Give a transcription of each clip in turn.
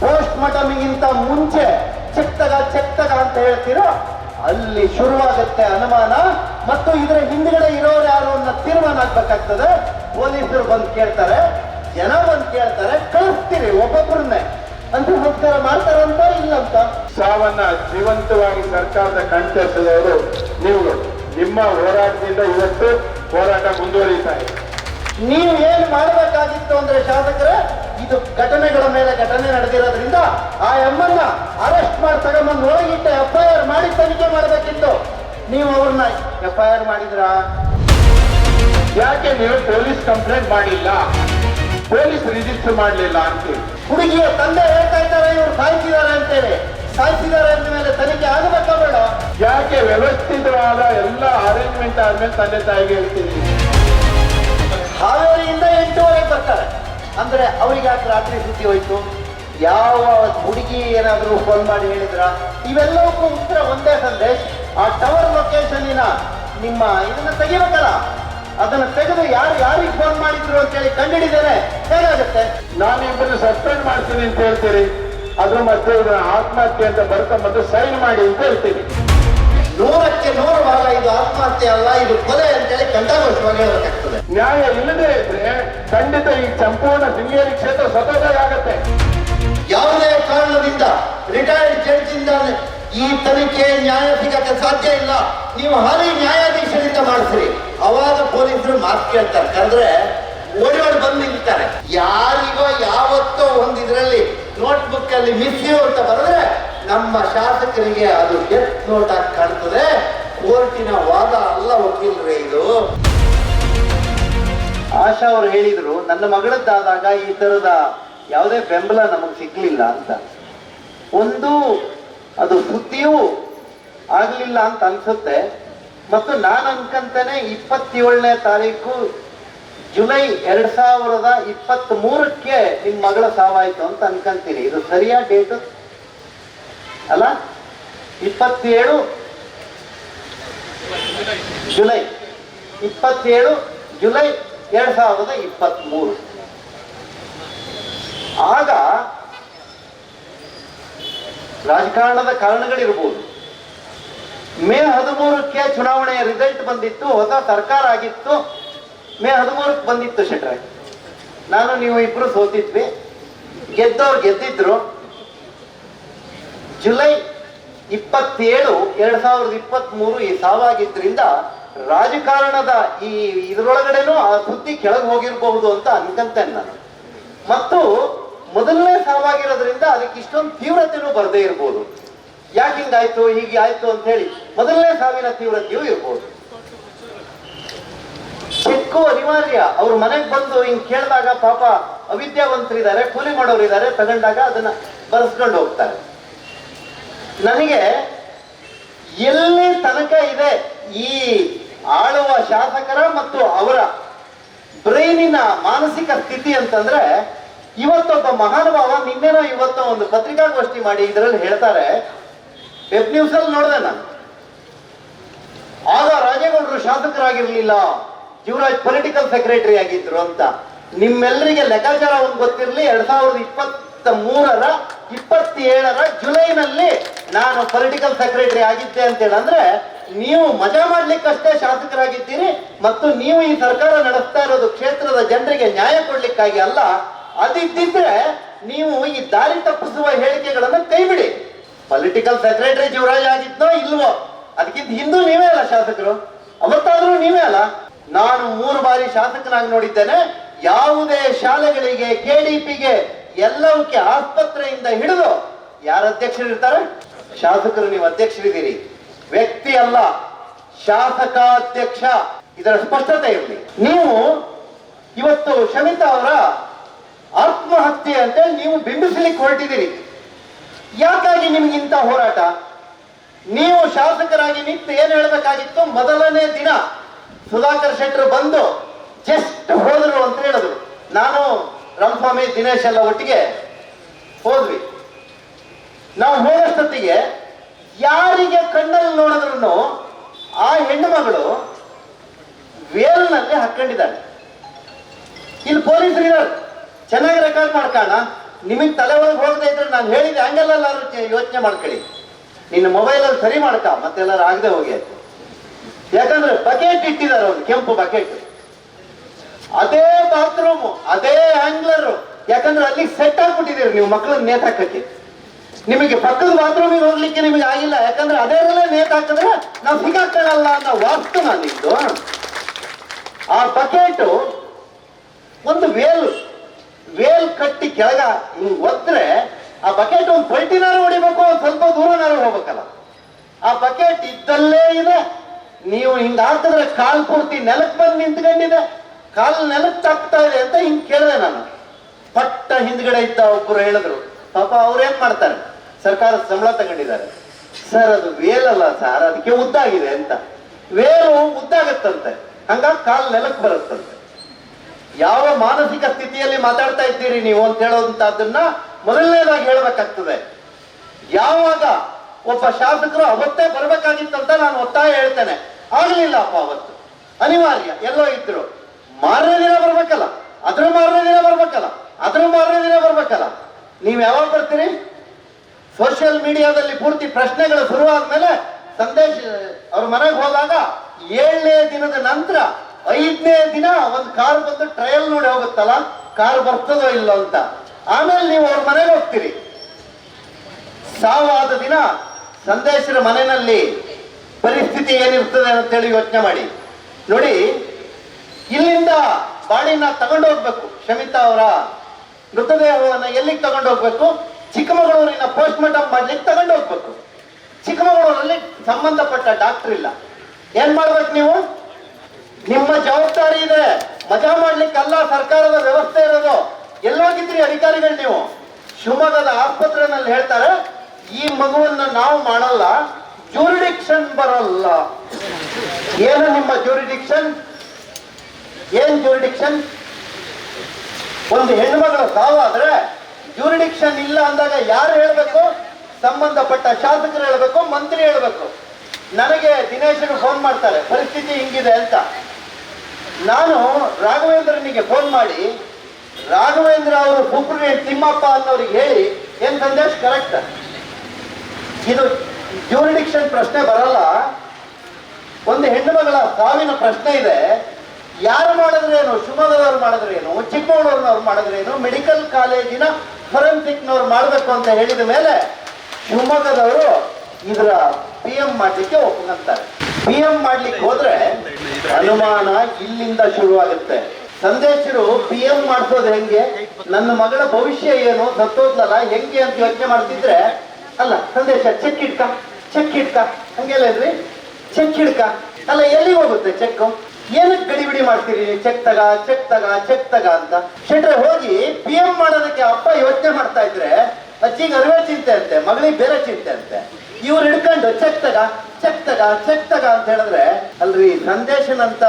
Post ಮಾರ್ಟಮ್ಗಿಂತ ಮುಂಚೆ ಚೆಕ್ತಗ ಚೆಕ್ತಗ ಅಂತ ಹೇಳ್ತೀರೋ ಅಲ್ಲಿ ಶುರುವಾಗುತ್ತೆ ಅನುಮಾನ ಮತ್ತು ಇದರ ಹಿಂದ್ಗಡೆ ಇರೋರು ಯಾರು ಅನ್ನೋ ತೀರ್ಮಾನ ಆಗ್ಬೇಕಾಗ್ತದೆ. ಪೊಲೀಸರು ಬಂದು ಕೇಳ್ತಾರೆ ಜನ ಬಂದು ಕೇಳ್ತಾರೆ ಕಳಿಸ್ತೀರಿ ಒಬ್ಬೊಬ್ಬರನ್ನೇ ಅಂತ ಸಂಸ್ಕಾರ ಮಾಡ್ತಾರಂತ ಇಲ್ಲಂತ. ಸಾವನ್ನ ಜೀವಂತವಾಗಿ ಸರ್ಕಾರದ ಕಣ್ತರಿಸಿದವರು ನೀವು ನಿಮ್ಮ ಹೋರಾಟದಿಂದ ಇವತ್ತು ಹೋರಾಟ ಮುಂದುವರಿತಾ ಇದೆ. ನೀವು ಏನ್ ಮಾಡಬೇಕಾಗಿತ್ತು ಅಂದ್ರೆ ಶಾಸಕರೇ ಇದು ಘಟನೆಗಳ ಮೇಲೆ ಘಟನೆ ನಡೆದಿರೋದ್ರಿಂದ ಆ ಎಮ್ಮನ್ನ ಅರೆಸ್ಟ್ ಮಾಡಿ ತಗೊಂಬಂದು ಒಳಗಿಟ್ಟು ಎಫ್ ಐ ಆರ್ ಮಾಡಿ ತನಿಖೆ ಮಾಡಬೇಕಿತ್ತು. ನೀವು ಅವ್ರನ್ನ ಎಫ್ ಐ ಆರ್ ಮಾಡಿದ್ರಾ? ಯಾಕೆ ನೀವು ಪೊಲೀಸ್ ಕಂಪ್ಲೇಂಟ್ ಮಾಡಿಲ್ಲ? ಪೊಲೀಸ್ ರಿಜಿಸ್ಟರ್ ಮಾಡಲಿಲ್ಲ ಅಂತೇಳಿ ಹುಡುಗಿಯ ತಂದೆ ಹೇಳ್ತಾ ಇದ್ದಾರೆ ಇವ್ರು ಸಾಯಿಸಿದ್ದಾರೆ ಅಂತೇಳಿ. ಸಾಯಿಸಿದ್ದಾರೆ ಅಂದ ಮೇಲೆ ತನಿಖೆ ಆಗಬೇಕಾ ಬೇಡ? ಯಾಕೆ ವ್ಯವಸ್ಥಿತವಾದ ಎಲ್ಲ ಅರೇಂಜ್ಮೆಂಟ್ ಆದ್ಮೇಲೆ ತಂದೆ ತಾಯಿಗೆ ಹೇಳ್ತೀನಿ ಹಾವೇರಿಯಿಂದ ಎಂಟೂವರೆಗೆ ಬರ್ತಾರೆ. ಅಂದ್ರೆ ಅವರಿಗೆ ಆ ರಾತ್ರಿ ಸುದ್ದಿ ಹೋಯ್ತು? ಯಾವ ಹುಡುಗಿ ಏನಾದರೂ ಫೋನ್ ಮಾಡಿ ಹೇಳಿದ್ರ? ಇವೆಲ್ಲವಕ್ಕೂ ಉತ್ತರ ಒಂದೇ ಸಂದೇಶ್, ಆ ಟವರ್ ಲೊಕೇಶನ್ನಿನ ನಿಮ್ಮ ಇದನ್ನ ತೆಗಿಬೇಕಲ್ಲ? ಅದನ್ನ ತೆಗೆದು ಯಾರು ಯಾರಿಗೆ ಫೋನ್ ಮಾಡಿದ್ರು ಅಂತೇಳಿ ಕಂಡಿಡಿದೇನೆ ಹೇಗಾಗುತ್ತೆ? ನಾನು ಇಬ್ಬರನ್ನು ಸಸ್ಪೆಂಡ್ ಮಾಡ್ತೀನಿ ಅಂತ ಹೇಳ್ತೀರಿ. ಅದ್ರ ಮತ್ತೆ ಇದನ್ನ ಆತ್ಮಹತ್ಯೆ ಅಂತ ಬರ್ತಾ ಮತ್ತೆ ಸೈನ್ ಮಾಡಿ ಅಂತ ಹೇಳ್ತೀನಿ. ನೂರಕ್ಕೆ ನೂರು ಭಾಗ ಇದು ಆತ್ಮಹತ್ಯೆ ಅಲ್ಲ ಇದು ಕೊಲೆ ಅಂತೇಳಿ ಕಂಠಾಘೋಷವಾಗಿ ಹೇಳಬೇಕಾಗ್ತದೆ. ನ್ಯಾಯ ಇಲ್ಲದೆ ಇದ್ರೆ ಖಂಡಿತ ಈ ಸಂಪೂರ್ಣ ಸಿಂಗೇರಿ ಕ್ಷೇತ್ರ ಸ್ವತಂತ್ರ ಆಗತ್ತೆ. ಯಾವುದೇ ಕಾರಣದಿಂದ ರಿಟೈರ್ಡ್ ಜಡ್ಜ್ ಇಂದ ಈ ತನಿಖೆ ನ್ಯಾಯ ಸಿಗಕ್ಕೆ ಸಾಧ್ಯ ಇಲ್ಲ. ನೀವು ಹಾಲಿ ನ್ಯಾಯಾಧೀಶರಿಂದ ಮಾಡಿಸ್ರಿ. ಅವಾಗ ಪೊಲೀಸರು ಮಾತು ಕೇಳ್ತಾರೆ. ಅಂದ್ರೆ ಓಡಿ ಬಂದು ನಿಲ್ತಾರೆ ಯಾರಿಗೋ ಯಾವತ್ತೋ ಒಂದಿದ್ರಲ್ಲಿ ಇದರಲ್ಲಿ ನೋಟ್ಬುಕ್ ಅಲ್ಲಿ ಮಿಸ್ ಯು ಅಂತ ಬರೆದ್ರೆ ನಮ್ಮ ಶಾಸಕರಿಗೆ ಅದು ಡೆತ್ ನೋಟ್ ಆಗಿ ಕಾಣ್ತದೆ. ಕೋರ್ಟಿನ ವಾದ ಅಲ್ಲ ವಕೀಲರೇ ಇದು. ಆಶಾ ಅವರು ಹೇಳಿದ್ರು, ನನ್ನ ಮಗಳದ್ದಾದಾಗ ಈ ತರದ ಯಾವುದೇ ಬೆಂಬಲ ನಮಗೆ ಸಿಗ್ಲಿಲ್ಲ ಅಂತ. ಒಂದು, ಅದು ಬುದ್ಧಿಯೂ ಆಗಲಿಲ್ಲ ಅಂತ ಅನ್ಸುತ್ತೆ. ಮತ್ತು ನಾನು ಅನ್ಕಂತಾನೆ ಇಪ್ಪತ್ತೇಳನೇ ತಾರೀಕು ಜುಲೈ ಎರಡ್ ಸಾವಿರದ ಇಪ್ಪತ್ತ್ ಮೂರಕ್ಕೆ ನಿಮ್ ಮಗಳ ಸಾವಾಯಿತು ಅಂತ ಅನ್ಕಂತೀನಿ. ಇದು ಸರಿಯಾದ ಡೇಟು? ಅಲ್ಲ? ಇಪ್ಪತ್ತೇಳು. ಜುಲೈ. ಇಪ್ಪತ್ತೇಳು, ಜುಲೈ ಎರಡ್ ಸಾವಿರದ ಇಪ್ಪತ್ತ್ ಮೂರು ಆಗ ರಾಜಕಾರಣದ ಕಾರಣಗಳಿರ್ಬೋದು. ಮೇ ಹದಿಮೂರಕ್ಕೆ ಚುನಾವಣೆಯ ರಿಸಲ್ಟ್ ಬಂದಿತ್ತು, ಹೊಸ ಸರ್ಕಾರ ಆಗಿತ್ತು. ಮೇ ಹದಿಮೂರಕ್ಕೆ ಬಂದಿತ್ತು ಶೆಟ್ರೆ. ನಾನು, ನೀವು ಇಬ್ರು ಸೋತಿದ್ವಿ. ಗೆದ್ದವ್ರು ಗೆದ್ದಿದ್ರು. ಜುಲೈ ಇಪ್ಪತ್ತೇಳು, ಎರಡ್ ಸಾವಿರದ ಇಪ್ಪತ್ತ್ ಮೂರು ಈ ಸಾವಾಗಿದ್ದರಿಂದ ರಾಜಕಾರಣದ ಈ ಇದರೊಳಗಡೆನೂ ಆ ಸುದ್ದಿ ಕೆಳಗೆ ಹೋಗಿರಬಹುದು ಅಂತ ಅನ್ಕಂತೇನೆ ನಾನು. ಮತ್ತು ಮೊದಲನೇ ಸಾವಾಗಿರೋದ್ರಿಂದ ಅದಕ್ಕೆ ಇಷ್ಟೊಂದು ತೀವ್ರತೆನೂ ಬರದೇ ಇರ್ಬೋದು. ಯಾಕೆ ಹಿಂಗಾಯ್ತು, ಹೀಗೆ ಆಯ್ತು ಅಂತ ಹೇಳಿ ಮೊದಲನೇ ಸಾವಿನ ತೀವ್ರತೆಯೂ ಇರ್ಬೋದು. ಚೆಕ್ಕು ಅನಿವಾರ್ಯ, ಅವ್ರ ಮನೆಗೆ ಬಂದು ಹಿಂಗ್ ಕೇಳಿದಾಗ ಪಾಪ ಅವಿದ್ಯಾವಂತರಿದ್ದಾರೆ ಕೂಲಿ ಮಾಡೋರಿದ್ದಾರೆ ತಗೊಂಡಾಗ ಅದನ್ನ ಬರೆಸ್ಕೊಂಡು ಹೋಗ್ತಾರೆ. ನನಗೆ ಎಲ್ಲಿ ತನಕ ಇದೆ ಈ ಆಳುವ ಶಾಸಕರ ಮತ್ತು ಅವರ ಬ್ರೈನಿನ ಮಾನಸಿಕ ಸ್ಥಿತಿ ಅಂತಂದ್ರೆ ಇವತ್ತೊಬ್ಬ ಮಹಾನುಭಾವ ನಿನ್ನೆನೋ ಇವತ್ತು ಒಂದು ಪತ್ರಿಕಾಗೋಷ್ಠಿ ಮಾಡಿ ಇದರಲ್ಲಿ ಹೇಳ್ತಾರೆ. ವೆಬ್ ನ್ಯೂಸ್ ಅಲ್ಲಿ ನೋಡಿದೆ ನಾನು. ಆಗ ರಾಜೇಗೌಡರು ಶಾಸಕರಾಗಿರ್ಲಿಲ್ಲ ಯುವರಾಜ್ ಪೊಲಿಟಿಕಲ್ ಸೆಕ್ರೆಟರಿ ಆಗಿದ್ರು ಅಂತ. ನಿಮ್ಮೆಲ್ಲರಿಗೆ ಲೆಕ್ಕಾಚಾರ ಒಂದು ಗೊತ್ತಿರಲಿ, ಎರಡ್ ಸಾವಿರದ ಇಪ್ಪತ್ತ ಮೂರರ ಇಪ್ಪತ್ತೇಳರ ಜುಲೈನಲ್ಲಿ ನಾನು ಪೊಲಿಟಿಕಲ್ ಸೆಕ್ರೆಟರಿ ಆಗಿದ್ದೆ ಅಂತ ಹೇಳಂದ್ರೆ ನೀವು ಮಜಾ ಮಾಡ್ಲಿಕ್ಕಷ್ಟೇ ಶಾಸಕರಾಗಿದ್ದೀರಿ ಮತ್ತು ನೀವು ಈ ಸರ್ಕಾರ ನಡೆಸ್ತಾ ಇರೋದು ಕ್ಷೇತ್ರದ ಜನರಿಗೆ ನ್ಯಾಯ ಕೊಡ್ಲಿಕ್ಕಾಗಿ ಅಲ್ಲ, ಅದಿದ್ದಿದ್ರೆ ನೀವು ಈ ದಾರಿ ತಪ್ಪಿಸುವ ಹೇಳಿಕೆಗಳನ್ನು ಕೈಬಿಡಿ. ಪೊಲಿಟಿಕಲ್ ಸೆಕ್ರೆಟರಿ ಜೀವರಾಜ್ ಆಗಿದ್ನೋ ಇಲ್ವೋ, ಅದಕ್ಕಿಂತ ಹಿಂದೂ ನೀವೇ ಅಲ್ಲ ಶಾಸಕರು. ಅವತ್ತಾದ್ರೂ ನೀವೇ ಅಲ್ಲ. ನಾನು ಮೂರು ಬಾರಿ ಶಾಸಕನಾಗಿ ನೋಡಿದ್ದೇನೆ, ಯಾವುದೇ ಶಾಲೆಗಳಿಗೆ ಕೆಡಿಪಿಗೆ ಎಲ್ಲವಕ್ಕೆ ಆಸ್ಪತ್ರೆಯಿಂದ ಹಿಡಿದು ಯಾರು ಅಧ್ಯಕ್ಷರು ಇರ್ತಾರೆ ಶಾಸಕರು ನೀವು ಅಧ್ಯಕ್ಷರಿದ್ದೀರಿ. ವ್ಯಕ್ತಿ ಅಲ್ಲ, ಶಾಸಕಾಧ್ಯಕ್ಷ. ಇದರ ಸ್ಪಷ್ಟತೆ ಇರಲಿ. ನೀವು ಇವತ್ತು ಶಮಿತಾ ಅವರ ಆತ್ಮಹತ್ಯೆ ಅಂತ ನೀವು ಬಿಂಬಿಸಲಿಕ್ಕೆ ಹೊರಟಿದ್ದೀರಿ. ಯಾಕಾಗಿ ನಿಮ್ಗೆ ಇಂಥ ಹೋರಾಟ? ನೀವು ಶಾಸಕರಾಗಿ ನಿಂತು ಏನ್ ಹೇಳಬೇಕಾಗಿತ್ತು? ಮೊದಲನೇ ದಿನ ಸುಧಾಕರ್ ಶೆಟ್ಟರು ಬಂದು ಜಸ್ಟ್ ಹೋದರು ಅಂತ ಹೇಳಿದ್ರು. ನಾನು ರಂಸ್ವಾಮಿ ದಿನೇಶ್ ಎಲ್ಲ ಒಟ್ಟಿಗೆ ಹೋದ್ವಿ. ನಾವು ಹೋಗೋಷ್ಟೊತ್ತಿಗೆ ಯಾರಿಗೆ ಕಣ್ಣಲ್ಲಿ ನೋಡಿದ್ರು ಆ ಹೆಣ್ಣು ಮಗಳು ವೇಲ್ನಲ್ಲಿ ಹಾಕೊಂಡಿದ್ದಾಳೆ ಇಲ್ಲಿ ಪೊಲೀಸರು ಇರೋರು, ಚೆನ್ನಾಗಿ ರೆಕಾರ್ಡ್ ಮಾಡ್ಕೋಣ, ನಿಮಗೆ ತಲೆ ಒಳಗೆ ಹೋಗದೆ ಇದ್ರೆ ನಾನು ಹೇಳಿದ ಹಂಗೆಲ್ಲ ಯೋಚನೆ ಮಾಡ್ಕೊಳ್ಳಿ. ನಿನ್ನ ಮೊಬೈಲಲ್ಲಿ ಸರಿ ಮಾಡ್ಕ, ಮತ್ತೆಲ್ಲರೂ ಆಗದೆ ಹೋಗಿ ಯಾಕಂದ್ರೆ ಬಕೆಟ್ ಇಟ್ಟಿದ್ದಾರೆ ಅವ್ರು, ಕೆಂಪು ಬಕೆಟ್ ಅದೇ ಬಾತ್ರೂಮ್ ಅದೇ ಆಂಗ್ಲರು ಯಾಕಂದ್ರೆ ಅಲ್ಲಿ ಸೆಟ್ ಆಗ್ಬಿಟ್ಟಿದ್ದೀರಿ ನೀವು ಮಕ್ಕಳನ್ನ ನೇತ್ ಹಾಕಕ್ಕೆ. ನಿಮಗೆ ಪಕ್ಕದ ಬಾತ್ರೂಮಿಗೆ ಹೋಗ್ಲಿಕ್ಕೆ ನಿಮಗೆ ಆಗಿಲ್ಲ. ಯಾಕಂದ್ರೆ ಅದೇನೇ ನೇತ್ ನಾವು ಸಿಗಾಕೊಳ್ಳಲ್ಲ ಅನ್ನೋ ವಾಸ್ತು ನಾನಿದ್ದು ಆ ಬಕೆಟು ಒಂದು ವೇಲ್ ವೇಲ್ ಕಟ್ಟಿ ಕೆಳಗ ಹಿಂಗ್ ಒದ್ರೆ ಆ ಬಕೆಟ್ ಒಂದು ಪಲ್ಟಿನಾರು ಹೊಡಿಬೇಕು, ಒಂದ್ ಸ್ವಲ್ಪ ದೂರನಾರು ಹೋಗ್ಬೇಕಲ್ಲ. ಆ ಬಕೆಟ್ ಇದ್ದಲ್ಲೇ ಇದೆ. ನೀವು ಹಿಂಗ ಹಾಕಿದ್ರೆ ಕಾಲ್ ಪೂರ್ತಿ ನೆಲಕ್ಕೆ ಬಂದು ನಿಂತ್ಕೊಂಡಿದೆ. ಕಾಲ್ ನೆಲಕ್ಕೆ ತಾಕ್ತಾ ಇದೆ ಅಂತ ಹಿಂಗೆ ಕೇಳಿದೆ ನಾನು. ಪಟ್ಟ ಹಿಂದ್ಗಡೆ ಇದ್ದ ಒಬ್ಬರು ಹೇಳಿದ್ರು, ಪಾಪ ಅವ್ರೇನ್ ಮಾಡ್ತಾರೆ? ಸರ್ಕಾರ ಸಂಬಳ ತಗೊಂಡಿದ್ದಾರೆ. ಸರ್, ಅದು ವೇಲಲ್ಲ ಸರ್, ಅದಕ್ಕೆ ಉದ್ದಾಗಿದೆ ಅಂತ. ವೇಲು ಉದ್ದಾಗತ್ತಂತೆ. ಹಂಗಾಗಿ ಕಾಲು ನೆಲಕ್ಕೆ ಬರುತ್ತಂತೆ. ಯಾವ ಮಾನಸಿಕ ಸ್ಥಿತಿಯಲ್ಲಿ ಮಾತಾಡ್ತಾ ಇದ್ದೀರಿ ನೀವು ಅಂತ ಹೇಳೋದಂತದನ್ನ ಮೊದಲನೇದಾಗಿ ಹೇಳ್ಬೇಕಾಗ್ತದೆ. ಯಾವಾಗ ಒಬ್ಬ ಶಾಸಕರು ಅವತ್ತೇ ಬರಬೇಕಾಗಿತ್ತಂತ ನಾನು ಒತ್ತಾಯ ಹೇಳ್ತೇನೆ. ಆಗಲಿಲ್ಲ ಅಪ್ಪ ಅವತ್ತು. ಅನಿವಾರ್ಯ, ಎಲ್ಲೋ ಇದ್ರು. ಮಾರನೇ ದಿನ ಬರ್ಬೇಕಲ್ಲ. ಅದ್ರ ಮಾರನೇ ದಿನ ಬರ್ಬೇಕಲ್ಲ. ಅದ್ರ ಮಾರನೇ ದಿನ ಬರ್ಬೇಕಲ್ಲ. ನೀವ್ ಯಾವಾಗ ಬರ್ತೀರಿ? ಸೋಷಿಯಲ್ ಮೀಡಿಯಾದಲ್ಲಿ ಪೂರ್ತಿ ಪ್ರಶ್ನೆಗಳು ಶುರುವಾದ್ಮೇಲೆ ಸಂದೇಶ, ಅವ್ರ ಮನೆಗೆ ಹೋದಾಗ ಏಳನೇ ದಿನದ ನಂತರ ಐದನೇ ದಿನ ಒಂದು ಕಾರ್ ಬಂದು ಟ್ರಯಲ್ ನೋಡಿ ಹೋಗುತ್ತಲ್ಲ, ಕಾರ್ ಬರ್ತದೋ ಇಲ್ಲೋ ಅಂತ. ಆಮೇಲೆ ನೀವು ಅವ್ರ ಮನೆಗೆ ಹೋಗ್ತೀರಿ. ಸಾವಾದ ದಿನ ಸಂದೇಶರ ಮನೆಯಲ್ಲಿ ಪರಿಸ್ಥಿತಿ ಏನಿರ್ತದೆ ಅಂತೇಳಿ ಯೋಚನೆ ಮಾಡಿ. ನೋಡಿ ಇಲ್ಲಿಂದ ಬಾಳಿನ ತಗೊಂಡು ಹೋಗ್ಬೇಕು. ಶಮಿತಾ ಅವರ ಮೃತದೇಹವನ್ನು ಎಲ್ಲಿಗೆ ತಗೊಂಡು ಹೋಗ್ಬೇಕು? ಚಿಕ್ಕಮಗಳೂರಿನ ಪೋಸ್ಟ್ ಮಾರ್ಟಮ್ ಮಾಡ್ಲಿಕ್ಕೆ ತಗೊಂಡು ಹೋಗ್ಬೇಕು. ಚಿಕ್ಕಮಗಳೂರಲ್ಲಿ ಸಂಬಂಧಪಟ್ಟ ಡಾಕ್ಟರ್ ಇಲ್ಲ. ಏನ್ ಮಾಡ್ಬೇಕು ನೀವು? ನಿಮ್ಮ ಜವಾಬ್ದಾರಿ ಇದೆ. ಮಜಾ ಮಾಡ್ಲಿಕ್ಕಲ್ಲ, ಸರ್ಕಾರದ ವ್ಯವಸ್ಥೆ ಇರೋದು. ಎಲ್ಲೋಗಿದ್ರಿ ಅಧಿಕಾರಿಗಳು ನೀವು? ಶಿವಮೊಗ್ಗದ ಆಸ್ಪತ್ರೆನಲ್ಲಿ ಹೇಳ್ತಾರೆ, ಈ ಮಗುವನ್ನ ನಾವು ಮಾಡಲ್ಲ ಜೂರಿಡಿಕ್ಷನ್ ಬರಲ್ಲ. ಏನು ನಿಮ್ಮ ಜೂರಿಡಿಕ್ಷನ್ ಏನ್ ಜೂರಿಡಿಕ್ಷನ್ ಒಂದು ಹೆಣ್ಮಗಳು ಸಾವಾದ್ರೆ ಜೂರಿಡಿಕ್ಷನ್ ಇಲ್ಲ ಅಂದಾಗ ಯಾರು ಹೇಳ್ಬೇಕು? ಸಂಬಂಧಪಟ್ಟ ಶಾಸಕರು ಹೇಳ್ಬೇಕು, ಮಂತ್ರಿ ಹೇಳ್ಬೇಕು. ನನಗೆ ದಿನೇಶನ್ ಫೋನ್ ಮಾಡ್ತಾರೆ, ಪರಿಸ್ಥಿತಿ ಹಿಂಗಿದೆ ಅಂತ. ನಾನು ರಾಘವೇಂದ್ರನಿಗೆ ಫೋನ್ ಮಾಡಿ, ರಾಘವೇಂದ್ರ ಅವರು ಸೂಪ್ರಿಡೆಂಟ್ ತಿಮ್ಮಪ್ಪ ಅನ್ನೋರಿಗೆ ಹೇಳಿ, ಏನ್ ಸಂದೇಶ್? ಕರೆಕ್ಟ್ ಇದು ಜೂರಿಡಿಕ್ಷನ್ ಪ್ರಶ್ನೆ ಬರಲ್ಲ. ಒಂದು ಹೆಣ್ಣು ಮಗಳ ಸಾವಿನ ಪ್ರಶ್ನೆ ಇದೆ. ಯಾರು ಮಾಡಿದ್ರೇನು? ಶಿವಮೊಗ್ಗದವ್ರು ಮಾಡಿದ್ರೇನು? ಚಿಕ್ಕಮಗಳೂರಿನವ್ರು ಮಾಡಿದ್ರೇನು? ಮೆಡಿಕಲ್ ಕಾಲೇಜಿನ ಫೊರೆನ್ಸಿಕ್ನವ್ರು ಮಾಡಬೇಕು ಅಂತ ಹೇಳಿದ ಮೇಲೆ ಶಿವಮೊಗ್ಗದವರು ಇದರ ಪಿ ಎಂ ಮಾಡಲಿಕ್ಕೆ ಒಪ್ಪಂತಾರೆ ಪಿ ಎಂ ಮಾಡ್ಲಿಕ್ಕೆ ಹೋದ್ರೆ ಅನುಮಾನ ಇಲ್ಲಿಂದ ಶುರುವಾಗುತ್ತೆ. ಸಂದೇಶರು ಪಿ ಎಂ ಮಾಡಿಸೋದು ಹೆಂಗೆ? ನನ್ನ ಮಗಳ ಭವಿಷ್ಯ ಏನು? ಸತ್ತೋದ್ಲಲ್ಲ? ಹೆಂಗೆ ಅಂತ ಯೋಚನೆ ಮಾಡ್ತಿದ್ರೆ ಅಲ್ಲ, ಸಂದೇಶ ಚೆಕ್ ಇಡ್ಕ ಚೆಕ್ ಇಡ್ಕ. ಹಂಗೆಲ್ಲ ಇದ್ರಿ ಚೆಕ್ ಇಡ್ಕ. ಅಲ್ಲ, ಎಲ್ಲಿಗೆ ಹೋಗುತ್ತೆ ಚೆಕ್ ಏನಕ್ಕೆ ಗಡಿಬಿಡಿ ಮಾಡ್ತೀರಿ? ಚೆಕ್ ತಗ ಚೆಕ್ ತಗ ಚೆಕ್ ತಗ ಅಂತ. ಶೆಟ್ರೆ ಹೋಗಿ ಪಿ ಎಂ ಮಾಡೋದಕ್ಕೆ ಅಪ್ಪ ಯೋಚನೆ ಮಾಡ್ತಾ ಇದ್ರೆ, ಅಜ್ಜಿಗೆ ಅರಿವೇ ಚಿಂತೆ ಅಂತೆ, ಮಗಳಿಗೆ ಬೇರೆ ಚಿಂತೆ ಅಂತೆ. ಇವ್ರು ಹಿಡ್ಕೊಂಡು ಚೆಕ್ ತಗ ಚೆಕ್ ತಗ ಚೆಕ್ ತಗ ಅಂತ ಹೇಳಿದ್ರೆ, ಅಲ್ರಿ ನಂದೇಶನಂತ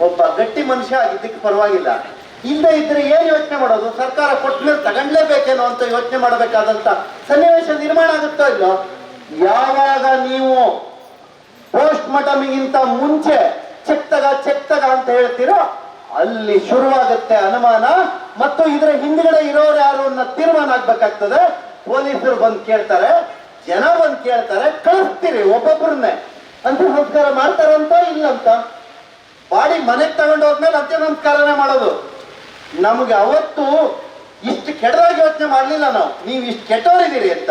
ಒಬ್ಬ ಗಟ್ಟಿ ಮನುಷ್ಯ ಆಗಿದ್ದಕ್ಕೆ ಪರವಾಗಿಲ್ಲ. ಇಲ್ಲದೆ ಇದ್ರೆ ಏನ್ ಯೋಚನೆ ಮಾಡೋದು? ಸರ್ಕಾರ ಕೊಟ್ಟ ಮೇಲೆ ತಗೊಂಡ್ಲೇಬೇಕೇನೋ ಅಂತ ಯೋಚನೆ ಮಾಡಬೇಕಾದಂತ ಸನ್ನಿವೇಶ ನಿರ್ಮಾಣ ಆಗುತ್ತೋ ಇಲ್ಲೋ? ಯಾವಾಗ ನೀವು ಪೋಸ್ಟ್ ಮಾರ್ಟಮಿಗಿಂತ ಮುಂಚೆ ಚೆಕ್ ತಗ ಚೆಕ್ ತಗ ಅಂತ ಹೇಳ್ತೀರೋ, ಅಲ್ಲಿ ಶುರುವಾಗುತ್ತೆ ಅನುಮಾನ, ಮತ್ತು ಇದರ ಹಿಂದ್ಗಡೆ ಇರೋರು ಯಾರು ಅನ್ನೋ ತೀರ್ಮಾನ ಆಗ್ಬೇಕಾಗ್ತದೆ. ಪೊಲೀಸರು ಬಂದು ಕೇಳ್ತಾರೆ, ಜನ ಬಂದು ಕೇಳ್ತಾರೆ, ಕಳಿಸ್ತೀರಿ ಒಬ್ಬೊಬ್ಬರನ್ನೇ ಅಂತ ಸಂಸ್ಕಾರ ಮಾಡ್ತಾರಂತ ಇಲ್ಲಂತ. ಬಾಡಿ ಮನೆಗೆ ತಗೊಂಡು ಹೋದ್ಮೇಲೆ ಅಂತ್ಯ ಸಂಸ್ಕಾರನೇ ಮಾಡೋದು. ನಮ್ಗೆ ಅವತ್ತು ಇಷ್ಟು ಕೆಟ್ಟದಾಗಿ ಯೋಚನೆ ಮಾಡಲಿಲ್ಲ ನಾವು. ನೀವು ಇಷ್ಟು ಕೆಟ್ಟವರಿದ್ದೀರಿ ಅಂತ.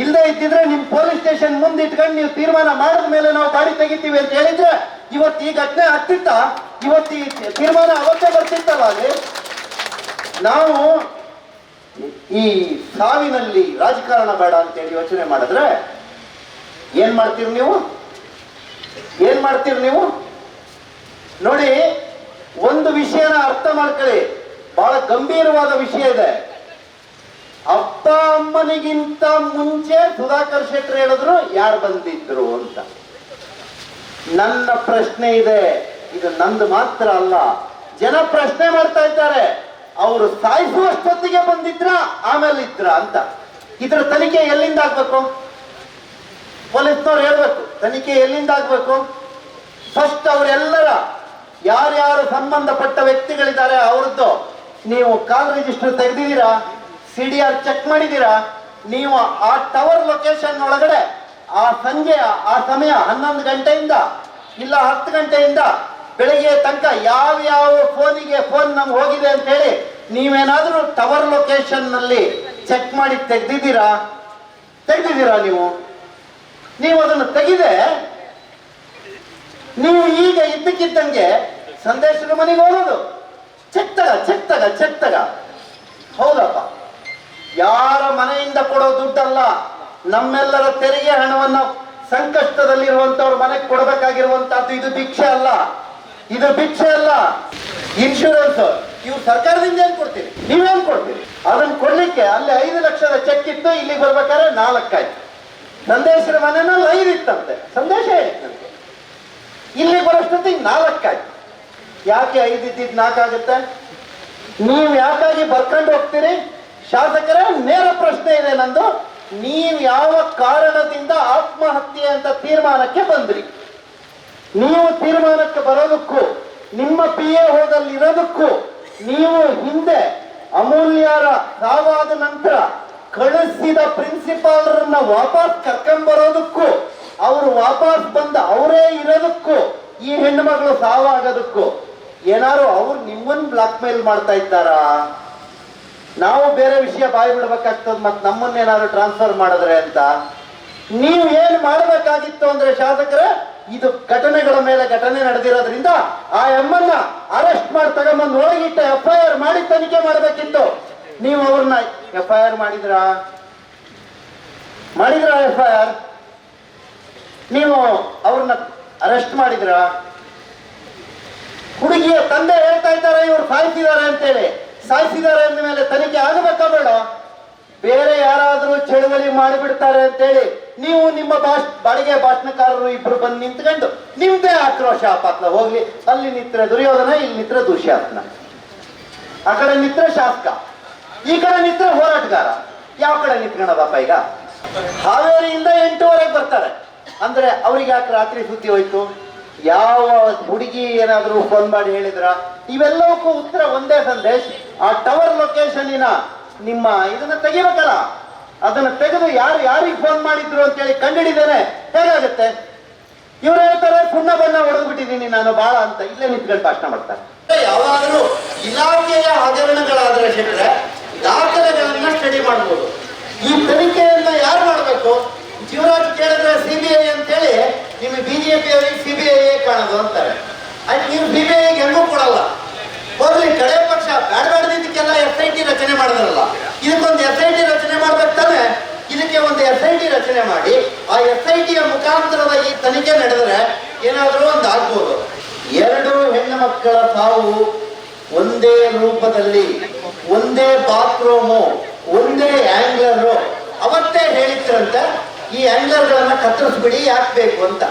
ಇಲ್ಲದೆ ಇದ್ದಿದ್ರೆ ನಿಮ್ಮ ಪೊಲೀಸ್ ಸ್ಟೇಷನ್ ಮುಂದೆ ಇಟ್ಕೊಂಡು ನೀವು ತೀರ್ಮಾನ ಮಾಡಿದ ಮೇಲೆ ನಾವು ಗಾಡಿ ತೆಗಿತೀವಿ ಅಂತ ಹೇಳಿದ್ರೆ ಇವತ್ತು ಈ ಘಟನೆ ಆಗ್ತಿತ್ತ? ಇವತ್ತು ಈ ತೀರ್ಮಾನ ಅವತ್ತೇ ಬರ್ತಿತ್ತಲ್ಲ ಅಲ್ಲಿ ನಾವು ಈ ಸಾವಿನಲ್ಲಿ ರಾಜಕಾರಣ ಬೇಡ ಅಂತೇಳಿ ಯೋಚನೆ ಮಾಡಿದ್ರೆ ಏನ್ ಮಾಡ್ತೀರಿ ನೀವು? ಏನ್ ಮಾಡ್ತೀರಿ ನೀವು? ನೋಡಿ, ಒಂದು ವಿಷಯನ ಅರ್ಥ ಮಾಡ್ಕೊಳ್ಳಿ. ಬಹಳ ಗಂಭೀರವಾದ ವಿಷಯ ಇದೆ. ಅಪ್ಪ ಅಮ್ಮನಿಗಿಂತ ಮುಂಚೆ ಸುಧಾಕರ್ ಶೆಟ್ಟಿ ಹೇಳಿದ್ರು, ಯಾರು ಬಂದಿದ್ರು ಅಂತ. ನನ್ನ ಪ್ರಶ್ನೆ ಇದೆ. ಇದು ನಂದು ಮಾತ್ರ ಅಲ್ಲ. ಜನ ಪ್ರಶ್ನೆ ಮಾಡ್ತಾ ಇದ್ದಾರೆ. ಅವರು ಸಾಯಿಸುವಷ್ಟೊತ್ತಿಗೆ ಬಂದಿದ್ರ, ಆಮೇಲೆ ಇದ್ರ ಅಂತ. ಇದರ ತನಿಖೆ ಎಲ್ಲಿಂದ ಆಗ್ಬೇಕು? ಪೊಲೀಸ್ನವ್ರು ಹೇಳ್ಬೇಕು, ತನಿಖೆ ಎಲ್ಲಿಂದ ಆಗ್ಬೇಕು? ಫಸ್ಟ್ ಅವರೆಲ್ಲರ ಯಾರ್ಯಾರು ಸಂಬಂಧಪಟ್ಟ ವ್ಯಕ್ತಿಗಳಿದ್ದಾರೆ ಅವ್ರದ್ದು, ನೀವು ಕಾಲ್ ರಿಜಿಸ್ಟರ್ ತೆಗೆದಿದ್ದೀರಾ? ಸಿ ಡಿ ಆರ್ ಚೆಕ್ ಮಾಡಿದ್ದೀರಾ? ನೀವು ಆ ಟವರ್ ಲೊಕೇಶನ್ ಒಳಗಡೆ ಆ ಸಂಜೆ ಆ ಸಮಯ ಹನ್ನೊಂದು ಗಂಟೆಯಿಂದ ಇಲ್ಲ ಹತ್ತು ಗಂಟೆಯಿಂದ ಬೆಳಿಗ್ಗೆ ತನಕ ಯಾವ ಯಾವ ಫೋನಿಗೆ ಫೋನ್ ನಮ್ಗೆ ಹೋಗಿದೆ ಅಂತ ಹೇಳಿ ನೀವೇನಾದರೂ ಟವರ್ ಲೊಕೇಶನ್ನಲ್ಲಿ ಚೆಕ್ ಮಾಡಿ ತೆಗ್ದಿದ್ದೀರಾ? ತೆಗ್ದಿದ್ದೀರಾ ನೀವು? ನೀವು ಅದನ್ನು ತೆಗಿದೆ ನೀವು ಈಗ ಇದ್ದಕ್ಕಿದ್ದಂಗೆ ಸಂದೇಶದ ಮನೆಗೆ ಹೋಗೋದು. ಚೆಕ್ ತಗ ಚೆಕ್ ತಗ ಚೆಕ್ ತಗ. ಹೌದಪ್ಪ. ಯಾರ ಮನೆಯಿಂದ ಕೊಡೋ ದುಡ್ಡಲ್ಲ ನಮ್ಮೆಲ್ಲರ ತೆರಿಗೆ ಹಣವನ್ನ ಸಂಕಷ್ಟದಲ್ಲಿರುವಂತವ್ರ ಮನೆಗೆ ಕೊಡಬೇಕಾಗಿರುವಂತಹದ್ದು ಇದು ಭಿಕ್ಷೆ ಅಲ್ಲ. ಇದು ಭಿಕ್ಷೆ ಅಲ್ಲ. ಇನ್ಶೂರೆನ್ಸ್ ಇವ್ರು ಸರ್ಕಾರದಿಂದ ಏನ್ ಕೊಡ್ತೀರಿ? ನೀವೇನ್ ಕೊಡ್ತೀರಿ? ಅದನ್ನ ಕೊಡ್ಲಿಕ್ಕೆ ಅಲ್ಲಿ ಐದು ಲಕ್ಷದ ಚೆಕ್ ಇತ್ತು, ಇಲ್ಲಿಗೆ ಬರ್ಬೇಕಾದ್ರೆ ನಾಲ್ಕಾಯ್ತು. ಸಂದೇಶರ ಮನೆಯಲ್ಲಿ ಐದು ಇತ್ತಂತೆ. ಸಂದೇಶ ಹೇಳಿತ್ತಂತೆ. ಇಲ್ಲಿ ಬರೋಷ್ಟೊತ್ತಿಗೆ ನಾಲ್ಕಾಯ್ತು. ಯಾಕೆ ಐದು ಇದ್ದಿದ್ದು ನಾಲ್ಕಾಗುತ್ತೆ ನೀವು ಯಾಕಾಗಿ ಬರ್ಕೊಂಡು ಹೋಗ್ತೀರಿ? ಶಾಸಕರ, ನೇರ ಪ್ರಶ್ನೆ ಇದೆ ನಂದು. ನೀವು ಯಾವ ಕಾರಣದಿಂದ ಆತ್ಮಹತ್ಯೆ ಅಂತ ತೀರ್ಮಾನಕ್ಕೆ ಬಂದ್ರಿ? ನೀವು ತೀರ್ಮಾನಕ್ಕೆ ಬರೋದಕ್ಕೂ, ನಿಮ್ಮ ಪಿ ಎ ಹೋದಲ್ಲಿ ಇರೋದಕ್ಕೂ ನೀವು ಹಿಂದೆ ಅಮೂಲ್ಯರ ಸಾವಾದ ನಂತರ ಕಳಿಸಿದ ಪ್ರಿನ್ಸಿಪಾಲ್ರನ್ನ ವಾಪಸ್ ಕರ್ಕೊಂಬರೋದಕ್ಕೂ ಅವರು ವಾಪಸ್ ಬಂದ ಅವರೇ ಇರೋದಕ್ಕೂ, ಈ ಹೆಣ್ಣು ಮಗಳು ಸಾವಾಗೋದಕ್ಕೂ ಏನಾರು ಅವ್ರು ನಿಮ್ಮನ್ನು ಬ್ಲಾಕ್ ಮೇಲ್ ಮಾಡ್ತಾ ಇದ್ದಾರಾ? ನಾವು ಬೇರೆ ವಿಷಯ ಬಾಯಿ ಬಿಡ್ಬೇಕಾಗ್ತದ, ಮತ್ ನಮ್ಮನ್ನೇನಾದ್ರು ಟ್ರಾನ್ಸ್ಫರ್ ಮಾಡಿದ್ರೆ ಅಂತ. ನೀವು ಏನು ಮಾಡಬೇಕಾಗಿತ್ತು ಅಂದ್ರೆ ಶಾಸಕರ, ಇದು ಘಟನೆಗಳ ಮೇಲೆ ಘಟನೆ ನಡೆದಿರೋದ್ರಿಂದ ಆ ಎಮ್ಮನ್ನ ಅರೆಸ್ಟ್ ಮಾಡಿ ತಗೊಂಬಂದು ಒಳಗಿಟ್ಟ ಎಫ್ ಐ ಆರ್ ಮಾಡಿ ತನಿಖೆ ಮಾಡಬೇಕಿತ್ತು. ನೀವು ಅವ್ರನ್ನ ಎಫ್ ಐ ಆರ್ ಮಾಡಿದ್ರಾ? ಮಾಡಿದ್ರಾ ಎಫ್ ಐ ಆರ್ ನೀವು ಅವ್ರನ್ನ ಅರೆಸ್ಟ್ ಮಾಡಿದ್ರಾ? ಹುಡುಗಿಯ ತಂದೆ ಹೇಳ್ತಾ ಇದ್ದಾರೆ, ಇವ್ರು ಸಾಯಿಸಿದ್ದಾರೆ ಅಂತೇಳಿ. ಸಾಯಿಸಿದ್ದಾರೆ ಅಂದ ಮೇಲೆ ತನಿಖೆ ಆಗಬೇಕಾ ಬೇಡ? ಬೇರೆ ಯಾರಾದರೂ ಚಳುವಳಿ ಮಾಡಿಬಿಡ್ತಾರೆ ಅಂತೇಳಿ ನೀವು ನಿಮ್ಮ ಭಾಷ್ ಬಾಡಿಗೆ ಭಾಷಣಕಾರರು ಇಬ್ರು ಬಂದು ನಿಂತ್ಕೊಂಡು ನಿಮ್ದೇ ಆಕ್ರೋಶ ಪಾತ್ರ. ಹೋಗ್ಲಿ, ಅಲ್ಲಿ ನಿತ್ರ ದುರ್ಯೋಧನ, ಇಲ್ಲಿ ನಿತ್ರೆ ದುಶ್ಯಾಸನ ಆ ಕಡೆ ನಿತ್ರ ಶಾಸಕ, ಈ ಕಡೆ ನಿತ್ರ ಹೋರಾಟಗಾರ. ಯಾವ ಕಡೆ ನಿಂತ್ಕೊಳ್ಳೋದಪ್ಪ ಈಗ? ಹಾವೇರಿಯಿಂದ ಎಂಟೂವರೆಗೆ ಬರ್ತಾರೆ. ಅಂದ್ರೆ ಅವ್ರಿಗೆ ಯಾಕೆ ರಾತ್ರಿ ಸುದ್ದಿ ಹೋಯ್ತು? ಯಾವ ಹುಡುಗಿ ಏನಾದರೂ ಫೋನ್ ಮಾಡಿ ಹೇಳಿದ್ರ? ಇವೆಲ್ಲವಕ್ಕೂ ಉತ್ತರ ಒಂದೇ ಸಂದೇಶ್. ಆ ಟವರ್ ಲೊಕೇಶನಿನ ನಿಮ್ಮ ಇದನ್ನ ತೆಗಿಬೇಕಲ್ಲ? ಅದನ್ನ ತೆಗೆದು ಯಾರು ಯಾರಿಗೆ ಫೋನ್ ಮಾಡಿದ್ರು ಅಂತೇಳಿ ಕಂಡಿಡಿದೇನೆ ಹೇಗಾಗುತ್ತೆ? ಇವ್ರು ಹೇಳ್ತಾರೆ ಪುಣ್ಣ ಬಣ್ಣ ಹೊಡೆದು ಬಿಟ್ಟಿದ್ದೀನಿ ನಾನು, ಬಾಳ ಅಂತ. ಇಲ್ಲೇ ನಿಂತ್ಕೊಂಡು ಭಾಷಣ ಮಾಡ್ತಾರೆ. ಯಾವಾಗಲೂ ಇಲಾಖೆಯ ಹಗರಣಗಳಾದ್ರೆ ಶೆಟ್ರೆ ದಾಖಲೆಗಳನ್ನ ಸ್ಟಡಿ ಮಾಡ್ಬೋದು. ಈ ತನಿಖೆಯನ್ನ ಯಾರು ಮಾಡಬೇಕು? ಜೀವರಾಜ್ ಕೇಳಿದ್ರೆ ಸಿಬಿಐ ಅಂತೇಳಿ ನಿಮಗೆ ಬಿಜೆಪಿ ಅವರಿಗೆ ಸಿಬಿಐ ಕಾಣೋದು ಅಂತಾರೆ. ನೀವು ಸಿಬಿಐ ಹೆಂಗೂ ಕೊಡಲ್ಲ ಹೋಗ್ಲಿ ಕಡೆ ಪಕ್ಷ ಬೇಡ ಬೇಡದಿದ್ದಕ್ಕೆಲ್ಲ ಎಸ್ ಐ ಟಿ ರಚನೆ ಮಾಡಿದ್ರಲ್ಲ. ಇದಕ್ಕೊಂದು ಎಸ್ ಐ ಟಿ ರಚನೆ ಮಾಡ್ಬೇಕು ತಾನೆ? ಇದಕ್ಕೆ ಒಂದು ಎಸ್ ಐ ಟಿ ರಚನೆ ಮಾಡಿ, ಆ ಎಸ್ ಐ ಟಿಯ ಮುಖಾಂತರದ ತನಿಖೆ ನಡೆದ್ರೆ ಏನಾದರೂ ಒಂದು ಆಗ್ಬೋದು. ಎರಡು ಹೆಣ್ಣು ಮಕ್ಕಳ ಸಾವು ಒಂದೇ ರೂಪದಲ್ಲಿ, ಒಂದೇ ಬಾತ್ರೂಮು, ಒಂದೇ ಆಂಗ್ಲರು. ಅವತ್ತೇ ಹೇಳಿದ್ರಂತೆ, ಈ ಆಂಗ್ಲರ್ಗಳನ್ನ ಕತ್ತರಿಸ್ಬಿಡಿ, ಯಾಕೆ ಬೇಕು ಅಂತ.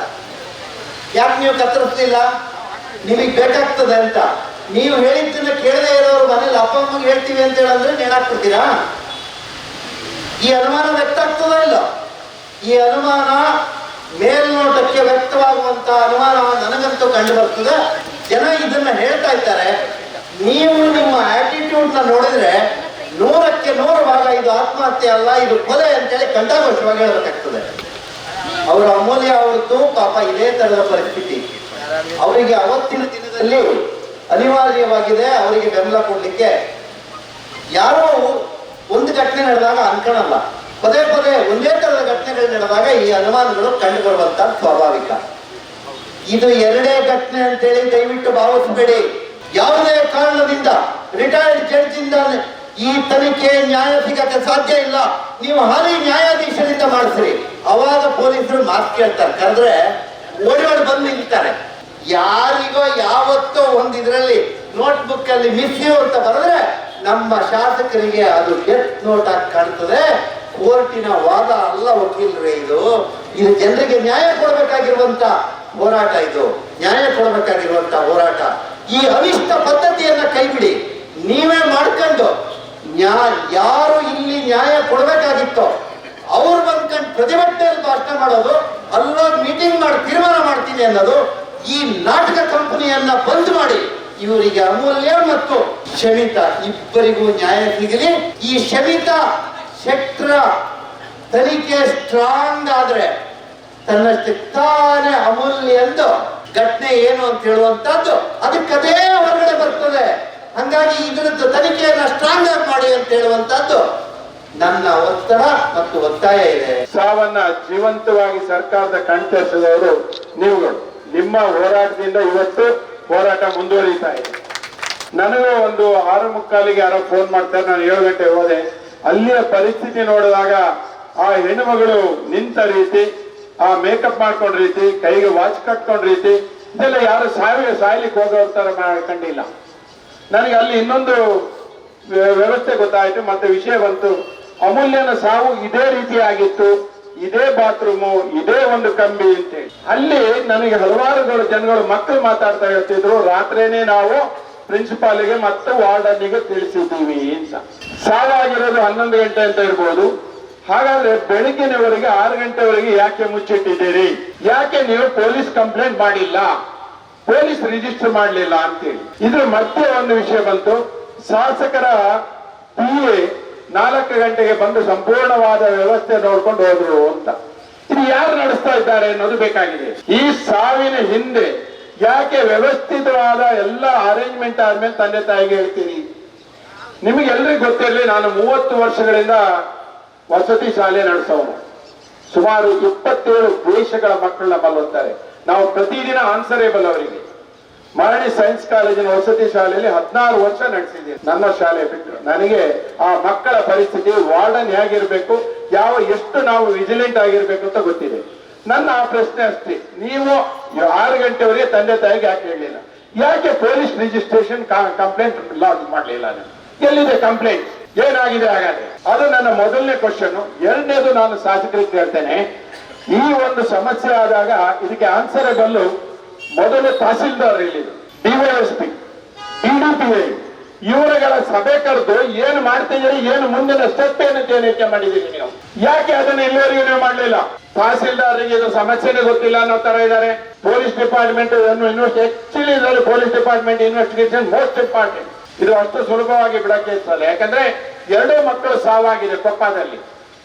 ಯಾಕೆ ನೀವು ಕತ್ತರಿಸ್ಲಿಲ್ಲ? ನಿಮಗೆ ಬೇಕಾಗ್ತದೆ ಅಂತ. ನೀವು ಹೇಳಿದ್ದನ್ನ ಕೇಳದೆ ಇರೋರು ಮನೇಲಿ ಅಪ್ಪ ಅಮ್ಮಗೆ ಹೇಳ್ತೀವಿ ಅಂತ ಹೇಳಿದ್ರೆ ನೇಣಾಕ್ಬಿಡ್ತೀರಾ ಈ ಅನುಮಾನ ವ್ಯಕ್ತ ಆಗ್ತದ ಇಲ್ಲ? ಈ ಅನುಮಾನ ಮೇಲ್ನೋಟಕ್ಕೆ ವ್ಯಕ್ತವಾಗುವಂತ ಅನುಮಾನ ನನಗಂತೂ ಕಂಡು ಬರ್ತದೆ. ಜನ ಇದನ್ನ ಹೇಳ್ತಾ ಇದ್ದಾರೆ. ನೀವು ನಿಮ್ಮ ಆಟಿಟ್ಯೂಡ್ನ ನೋಡಿದ್ರೆ ನೂರಕ್ಕೆ ನೂರು ಭಾಗ ಇದು ಆತ್ಮಹತ್ಯೆ ಅಲ್ಲ, ಇದು ಕೊಲೆ ಅಂತೇಳಿ ಕಂಠಾಘೋಷವಾಗಿ ಹೇಳಬೇಕಾಗ್ತದೆ. ಅವರ ಅಮೂಲ್ಯ ಅವ್ರದ್ದು ಪಾಪ ಇದೇ ತರದ ಪರಿಸ್ಥಿತಿ. ಅವರಿಗೆ ಅವತ್ತಿನ ದಿನದಲ್ಲಿ ಅನಿವಾರ್ಯವಾಗಿದೆ, ಅವರಿಗೆ ಬೆಂಬಲ ಕೊಡಲಿಕ್ಕೆ. ಯಾರೋ ಒಂದು ಘಟನೆ ನಡೆದಾಗ ಅನ್ಕೊಳಲ್ಲ ಪದೇ ಪದೇ ಒಂದೇ ತರದ ಘಟನೆಗಳು ನಡೆದಾಗ ಈ ಅನುಮಾನಗಳು ಕಂಡು ಬರುವಂತ ಸ್ವಾಭಾವಿಕ. ಇದು ಎರಡೇ ಘಟನೆ ಅಂತೇಳಿ ದಯವಿಟ್ಟು ಭಾವಿಸಬೇಡಿ. ಯಾವುದೇ ಕಾರಣದಿಂದ ರಿಟೈರ್ಡ್ ಜಡ್ಜ್ ಇಂದ ಈ ತನಿಖೆ ನ್ಯಾಯ ಸಿಗಕ್ಕೆ ಸಾಧ್ಯ ಇಲ್ಲ. ನೀವು ಹಾಲಿ ನ್ಯಾಯಾಧೀಶರಿಂದ ಮಾಡಿಸ್ರಿ. ಅವಾಗ ಪೊಲೀಸರು ಮಾತು ಕೇಳ್ತಾರೆ. ಕರೆದ್ರೆ ಓಡಿ ಬಂದು ನಿಲ್ತಾರೆ ಯಾರಿಗೋ ಯಾವತ್ತೋ ಒಂದು ಇದರಲ್ಲಿ ನೋಟ್ಬುಕ್ ಅಲ್ಲಿ ಮಿಸ್ ಅಂತ ಬರೆದ್ರೆ ನಮ್ಮ ಶಾಸಕರಿಗೆ ಅದು ಡೆತ್ ನೋಟ್ ಆಗಿ ಕಾಣ್ತದೆ. ಕೋರ್ಟಿನ ವಾದ ಅಲ್ಲ ವಕೀಲರೇ ಇದು. ಇದು ಜನರಿಗೆ ನ್ಯಾಯ ಕೊಡಬೇಕಾಗಿರುವಂತ ಹೋರಾಟ ಇದು. ನ್ಯಾಯ ಕೊಡಬೇಕಾಗಿರುವಂತ ಹೋರಾಟ. ಈ ಅವಿಷ್ಟ ಪದ್ಧತಿಯನ್ನ ಕೈಬಿಡಿ. ನೀವೇ ಮಾಡ್ಕೊಂಡು ನ್ಯಾ, ಯಾರು ಇಲ್ಲಿ ನ್ಯಾಯ ಕೊಡಬೇಕಾಗಿತ್ತೋ ಅವ್ರು ಬಂದ್ಕೊಂಡು ಪ್ರತಿಭಟನೆಯಲ್ಲಿ ಭಾಷಣ ಮಾಡೋದು, ಅಲ್ಲೋಗಿ ಮೀಟಿಂಗ್ ಮಾಡಿ ತೀರ್ಮಾನ ಮಾಡ್ತೀನಿ ಅನ್ನೋದು ಈ ನಾಟಕ ಕಂಪನಿಯನ್ನ ಬಂದ್ ಮಾಡಿ ಇವರಿಗೆ ಅಮೂಲ್ಯ ಮತ್ತು ಶಮಿತ ಇಬ್ಬರಿಗೂ ನ್ಯಾಯ ಸಿಗಲಿ. ಈ ಶಮಿತ ಶೆಟ್ರ ತನಿಖೆ ಸ್ಟ್ರಾಂಗ್ ಆದ್ರೆ ತನ್ನ ತಾನೇ ಅಮೂಲ್ಯ ಎಂದು ಘಟನೆ ಏನು ಅಂತ ಹೇಳುವಂತದ್ದು ಅದಕ್ಕದೇ ಹೊರಗಡೆ ಬರ್ತದೆ. ಹಂಗಾಗಿ ಇದರದ್ದು ತನಿಖೆಯನ್ನ ಸ್ಟ್ರಾಂಗ್ ಮಾಡಿ ಅಂತ ಹೇಳುವಂತದ್ದು ನನ್ನ ಒತ್ತಡ ಮತ್ತು ಒತ್ತಾಯ ಇದೆ. ಸಾವನ್ನ ಜೀವಂತವಾಗಿ ಸರ್ಕಾರದ ಕಣ್ತರಿಸಿದವರು ನೀವುಗಳು. ನಿಮ್ಮ ಹೋರಾಟದಿಂದ ಇವತ್ತು ಹೋರಾಟ ಮುಂದುವರಿತಾ ಇದೆ. ನನಗೂ ಒಂದು ಆರು ಮುಕ್ಕಾಲಿಗೆ ಯಾರೋ ಫೋನ್ ಮಾಡ್ತಾರೆ, ನಾನು ಏಳು ಗಂಟೆ ಹೋದೆ. ಅಲ್ಲಿಯ ಪರಿಸ್ಥಿತಿ ನೋಡಿದಾಗ ಆ ಹೆಣ್ಣುಮಗಳು ನಿಂತ ರೀತಿ, ಆ ಮೇಕಪ್ ಮಾಡ್ಕೊಂಡ ರೀತಿ, ಕೈಗೆ ವಾಚ್ ಕಟ್ಕೊಂಡ ರೀತಿ, ಇದೆಲ್ಲ ಯಾರು ಸಾವಿಗೆ ಸಾಯ್ಲಿಕ್ಕೆ ಹೋಗೋರ್ ತರ ಕಂಡಿಲ್ಲ. ನನಗೆ ಅಲ್ಲಿ ಇನ್ನೊಂದು ವ್ಯವಸ್ಥೆ ಗೊತ್ತಾಯ್ತು, ಮತ್ತೆ ವಿಷಯ ಬಂತು. ಅಮೂಲ್ಯನ ಸಾವು ಇದೇ ರೀತಿ ಆಗಿತ್ತು ಇದೇ ಬಾತ್ರೂಮು, ಇದೇ ಒಂದು ಕಂಬಿ ಅಂತೇಳಿ ಅಲ್ಲಿ ನನಗೆ ಹಲವಾರು ಜನಗಳು, ಮಕ್ಕಳು ಮಾತಾಡ್ತಾ ಹೇಳ್ತಿದ್ರು ರಾತ್ರೇನೆ ನಾವು ಪ್ರಿನ್ಸಿಪಾಲಿಗೆ ಮತ್ತು ವಾರ್ಡನ್ನಿಗೆ ತಿಳಿಸಿದ್ದೀವಿ ಅಂತ. ಸಾವಾಗಿರೋದು ಹನ್ನೊಂದು ಗಂಟೆ ಅಂತ ಇರ್ಬೋದು. ಹಾಗಾದ್ರೆ ಬೆಳಗ್ಗಿನವರೆಗೆ, ಆರು ಗಂಟೆವರೆಗೆ ಯಾಕೆ ಮುಚ್ಚಿಟ್ಟಿದ್ದೀರಿ? ಯಾಕೆ ನೀವು ಪೊಲೀಸ್ ಕಂಪ್ಲೇಂಟ್ ಮಾಡಿಲ್ಲ? ಪೊಲೀಸ್ ರಿಜಿಸ್ಟರ್ ಮಾಡಲಿಲ್ಲ ಅಂತೇಳಿ. ಇದ್ರ ಮತ್ತೆ ಒಂದು ವಿಷಯ ಬಂತು. ಶಾಸಕರ ಪಿ ಎ ನಾಲ್ಕು ಗಂಟೆಗೆ ಬಂದು ಸಂಪೂರ್ಣವಾದ ವ್ಯವಸ್ಥೆ ನೋಡ್ಕೊಂಡು ಹೋದ್ರು ಅಂತ. ಇದು ಯಾರು ನಡೆಸ್ತಾ ಇದ್ದಾರೆ ಅನ್ನೋದು ಬೇಕಾಗಿದೆ. ಈ ಸಾವಿನ ಹಿಂದೆ ಯಾಕೆ ವ್ಯವಸ್ಥಿತವಾದ ಎಲ್ಲ ಅರೇಂಜ್ಮೆಂಟ್ ಆದ್ಮೇಲೆ ತಂದೆ ತಾಯಿಗೆ ಹೇಳ್ತೀನಿ. ನಿಮಗೆಲ್ಲರಿಗೂ ಗೊತ್ತಿರಲಿ, ನಾನು ಮೂವತ್ತು ವರ್ಷಗಳಿಂದ ವಸತಿ ಶಾಲೆ ನಡೆಸೋನು. ಸುಮಾರು ಇಪ್ಪತ್ತೇಳು ದೇಶಗಳ ಮಕ್ಕಳನ್ನ ಬಲ್ಲುತ್ತಾರೆ ನಾವು ಪ್ರತಿದಿನ ಆನ್ಸರೇಬಲ್ ಅವರಿಗೆ. ಮರಣಿ ಸೈನ್ಸ್ ಕಾಲೇಜಿನ ವಸತಿ ಶಾಲೆಯಲ್ಲಿ ಹದಿನಾರು ವರ್ಷ ನಡೆಸಿದ್ದೀನಿ ನನ್ನ ಶಾಲೆ ಬಿಟ್ಟು. ನನಗೆ ಆ ಮಕ್ಕಳ ಪರಿಸ್ಥಿತಿ ವಾರ್ಡನ್ ಹೇಗಿರ್ಬೇಕು, ಯಾವ ಎಷ್ಟು ನಾವು ವಿಜಿಲೆಂಟ್ ಆಗಿರ್ಬೇಕು ಅಂತ ಗೊತ್ತಿದೆ. ನನ್ನ ಆ ಪ್ರಶ್ನೆ ಅಷ್ಟೇ, ನೀವು ಆರು ಗಂಟೆವರೆಗೆ ತಂದೆ ತಾಯಿಗೆ ಯಾಕೆ ಹೇಳಲಿಲ್ಲ? ಯಾಕೆ ಪೊಲೀಸ್ ರಿಜಿಸ್ಟ್ರೇಷನ್ ಕಂಪ್ಲೇಂಟ್ ಲಾಂಚ್ ಮಾಡಲಿಲ್ಲ ಎಲ್ಲಿದೆ ಕಂಪ್ಲೇಂಟ್? ಏನಾಗಿದೆ ಹಾಗಾದ್ರೆ? ಅದು ನನ್ನ ಮೊದಲನೇ ಕ್ವಶನ್ ಎರಡನೇದು ನಾನು ಶಾಸಕರಿಗೆ ಕೇಳ್ತೇನೆ. ಈ ಒಂದು ಸಮಸ್ಯೆ ಆದಾಗ ಇದಕ್ಕೆ ಆನ್ಸರೇಬಲ್ ಮೊದಲು ತಹಸೀಲ್ದಾರ್ ಇಲ್ಲಿ ಡಿವೈಎಸ್ಪಿ ಡಿಡಿಪಿಐ ಇವರುಗಳ ಸಭೆ ಕರೆದು ಏನು ಮಾಡ್ತಿದ್ದೀರಿ, ಏನು ಮುಂದಿನ ಸ್ಟೆಪ್ ಏನು ಏನಕ್ಕೆ ಮಾಡಿದ್ದೀರಿ ನೀವು? ಯಾಕೆ ಅದನ್ನ ಇಲ್ಲಿವರೆಗೂ ನೀವು ಮಾಡಲಿಲ್ಲ? ತಹಸೀಲ್ದಾರ್ಗೆ ಇದು ಸಮಸ್ಯೆನೇ ಗೊತ್ತಿಲ್ಲ ಅನ್ನೋ ತರ ಇದ್ದಾರೆ. ಪೊಲೀಸ್ ಡಿಪಾರ್ಟ್ಮೆಂಟ್ ಇನ್ವೆಸ್ಟ್ ಆಕ್ಚುಲಿ ಇದರಲ್ಲಿ police department investigation most important ಇದು ಅಷ್ಟು ಸುಲಭವಾಗಿ ಬಿಡಕ್ಕೆ ಇರ್ತಲ್ಲ ಯಾಕಂದ್ರೆ ಎರಡೂ ಮಕ್ಕಳು ಸಾವಾಗಿದೆ ಕೊಪ್ಪದಲ್ಲಿ.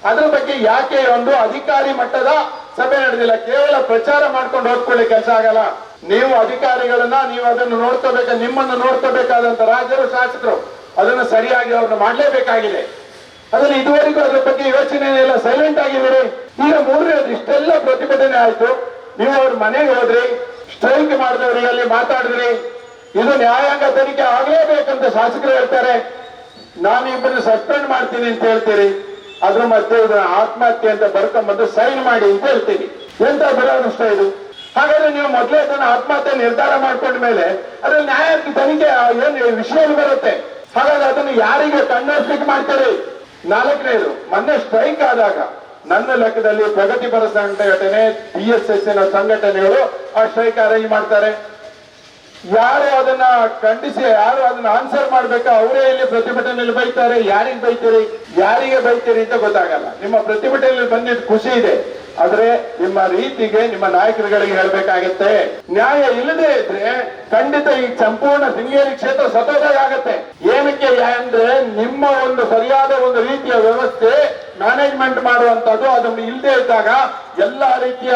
ಅದ್ರ ಬಗ್ಗೆ ಯಾಕೆ ಒಂದು ಅಧಿಕಾರಿ ಮಟ್ಟದ ಸಭೆ ನಡೆದಿಲ್ಲ? ಕೇವಲ ಪ್ರಚಾರ ಮಾಡ್ಕೊಂಡು ಹೋಗ್ಕೊಳ್ಳಿ ಕೆಲಸ ಆಗಲ್ಲ. ನೀವು ಅಧಿಕಾರಿಗಳನ್ನ ನೀವು ಅದನ್ನು ನೋಡ್ಕೋಬೇಕ, ನಿಮ್ಮನ್ನು ನೋಡ್ಕೋಬೇಕಾದಂತ ರಾಜರು ಶಾಸಕರು ಅದನ್ನು ಸರಿಯಾಗಿ ಅವ್ರನ್ನ ಮಾಡಲೇಬೇಕಾಗಿದೆ. ಅದನ್ನ ಇದುವರೆಗೂ ಅದ್ರ ಬಗ್ಗೆ ಯೋಚನೆ ಇಲ್ಲ ಸೈಲೆಂಟ್ ಆಗಿದ್ದೀರಿ. ಈಗ ಮೂರನೇದು, ಇಷ್ಟೆಲ್ಲ ಪ್ರತಿಭಟನೆ ಆಯ್ತು. ನೀವು ಅವ್ರ ಮನೆಗೆ ಹೋದ್ರಿ ಸ್ಟ್ರೈಕ್ ಮಾಡಿದವ್ರಿಗೆ ಅಲ್ಲಿ ಮಾತಾಡಿದ್ರಿ. ಇದು ನ್ಯಾಯಾಂಗ ತನಿಖೆ ಆಗ್ಲೇಬೇಕಂತ ಶಾಸಕರು ಹೇಳ್ತಾರೆ. ನಾನು ಇಬ್ಬರನ್ನ ಸಸ್ಪೆಂಡ್ ಮಾಡ್ತೀನಿ ಅಂತ ಹೇಳ್ತೀರಿ. ಅದ್ರ ಮಧ್ಯೆ ಇದನ್ನ ಆತ್ಮಹತ್ಯೆ ಅಂತ ಬರ್ಕೊಂಬಂದು ಸೈನ್ ಮಾಡಿ ಅಂತ ಹೇಳ್ತೀನಿ. ಎಂತ ದುರಾದೃಷ್ಟ ಇದು? ಹಾಗಾದ್ರೆ ನೀವು ಮೊದಲೇ ಅದನ್ನ ಆತ್ಮಹತ್ಯೆ ನಿರ್ಧಾರ ಮಾಡ್ಕೊಂಡ ಮೇಲೆ ಅದ್ರಲ್ಲಿ ನ್ಯಾಯ ತನಿಖೆ ಏನು ವಿಷಯ ಬರುತ್ತೆ? ಹಾಗಾದ್ರೆ ಅದನ್ನು ಯಾರಿಗೆ ಕಣ್ಣರ್ಸ್ಲಿಕ್ಕೆ ಮಾಡ್ತಾರೆ? ನಾಲ್ಕನೇದು, ಮೊನ್ನೆ ಸ್ಟ್ರೈಕ್ ಆದಾಗ ನನ್ನ ಲೆಕ್ಕದಲ್ಲಿ ಪ್ರಗತಿಪರ ಸಂಘಟನೆ ಬಿ ಎಸ್ ಎಸ್ ಸಂಘಟನೆಗಳು ಆ ಸ್ಟ್ರೈಕ್ ಅರೇಂಜ್ ಮಾಡ್ತಾರೆ. ಯಾರು ಅದನ್ನ ಖಂಡಿಸಿ, ಯಾರು ಅದನ್ನ ಆನ್ಸರ್ ಮಾಡ್ಬೇಕು, ಅವರೇ ಇಲ್ಲಿ ಪ್ರತಿಭಟನೆಯಲ್ಲಿ ಬೈತಾರೆ. ಯಾರಿಗೆ ಬೈತೀರಿ? ಯಾರಿಗೆ ಬೈತೀರಿ ಅಂತ ಗೊತ್ತಾಗಲ್ಲ. ನಿಮ್ಮ ಪ್ರತಿಭಟನೆಯಲ್ಲಿ ಬಂದಿದ್ದು ಖುಷಿ ಇದೆ. ಆದ್ರೆ ನಿಮ್ಮ ರೀತಿಗೆ ನಿಮ್ಮ ನಾಯಕರುಗಳಿಗೆ ಹೇಳ್ಬೇಕಾಗತ್ತೆ. ನ್ಯಾಯ ಇಲ್ಲದೆ ಇದ್ರೆ ಖಂಡಿತ ಈ ಸಂಪೂರ್ಣ ಸಿಂಗೇರಿ ಕ್ಷೇತ್ರ ಸತತ ಆಗತ್ತೆ. ಏನಕ್ಕೆ ಅಂದ್ರೆ ನಿಮ್ಮ ಒಂದು ಸರಿಯಾದ ಒಂದು ರೀತಿಯ ವ್ಯವಸ್ಥೆ ಮ್ಯಾನೇಜ್ಮೆಂಟ್ ಮಾಡುವಂತದ್ದು ಅದನ್ನು ಇಲ್ಲದೆ ಇದ್ದಾಗ ಎಲ್ಲಾ ರೀತಿಯ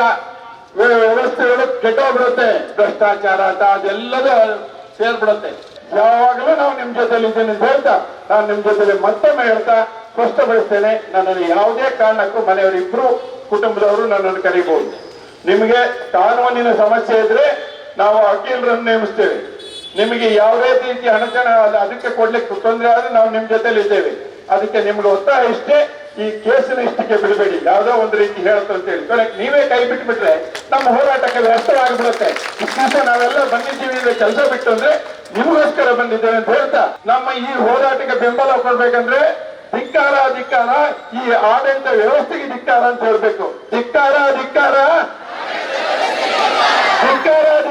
ವ್ಯ- ವ್ಯವಸ್ಥೆಗಳು ಕೆಟ್ಟೋಗ್ಬಿಡುತ್ತೆ. ಭ್ರಷ್ಟಾಚಾರ ಅಂತ ಅದೆಲ್ಲದೂ ಸೇರ್ಬಿಡುತ್ತೆ. ಯಾವಾಗಲೂ ನಾವು ನಿಮ್ ಜೊತೆಲಿ ಇದ್ದೇನೆ ಹೇಳ್ತಾ, ನಾನು ನಿಮ್ ಜೊತೆಲಿ ಮತ್ತೊಮ್ಮೆ ಹೇಳ್ತಾ ಸ್ಪಷ್ಟಪಡಿಸ್ತೇನೆ. ನನ್ನ ಯಾವುದೇ ಕಾರಣಕ್ಕೂ ಮನೆಯವರಿಬ್ರು ಕುಟುಂಬದವರು ನನ್ನನ್ನು ಕರೀಬಹುದು ನಿಮಗೆ ಕಾನೂನಿನ ಸಮಸ್ಯೆ ಇದ್ರೆ ನಾವು ವಕೀಲರನ್ನು ನೇಮಿಸ್ತೇವೆ. ನಿಮಗೆ ಯಾವುದೇ ರೀತಿ ಹಣತನ ಅದ್- ಅದಕ್ಕೆ ಕೊಡ್ಲಿಕ್ಕೆ ತೊಂದರೆ ಆದ್ರೆ ನಾವು ನಿಮ್ ಜೊತೆಲಿ ಇದ್ದೇವೆ. ಅದಕ್ಕೆ ನಿಮ್ಗೆ ಒತ್ತಾಯ ಇಷ್ಟೇ, ಈ ಕೇಸಿನ ಇಷ್ಟಕ್ಕೆ ಬಿಡಬೇಡಿ. ಯಾವುದೋ ಒಂದು ರೀತಿ ಹೇಳುತ್ತೆ ಅಂತ ಹೇಳಿ. ನೀವೇ ಕೈ ಬಿಟ್ಬಿಟ್ರೆ ನಮ್ಮ ಹೋರಾಟಕ್ಕೆ ವ್ಯರ್ಥವಾಗಿಬಿಡುತ್ತೆ. ದಿವಸ ನಾವೆಲ್ಲ ಬಂದಿದ್ದೀವಿ ಅಂದ್ರೆ ಕೆಲಸ ಬಿಟ್ಟು ಅಂದ್ರೆ ನಿಮಗೋಸ್ಕರ ಬಂದಿದ್ದೇವೆ ಅಂತ ಹೇಳ್ತಾ, ನಮ್ಮ ಈ ಹೋರಾಟಕ್ಕೆ ಬೆಂಬಲ ಕೊಡ್ಬೇಕಂದ್ರೆ ಧಿಕ್ಕಾರ ಧಿಕ್ಕಾರ ಈ ಆಡಳಿತ ವ್ಯವಸ್ಥೆಗೆ ಧಿಕ್ಕಾರ ಅಂತ ಹೇಳ್ಬೇಕು. ಧಿಕ್ಕಾರ ಧಿಕ್ಕಾರ. ಧಿಕ್ಕಾರ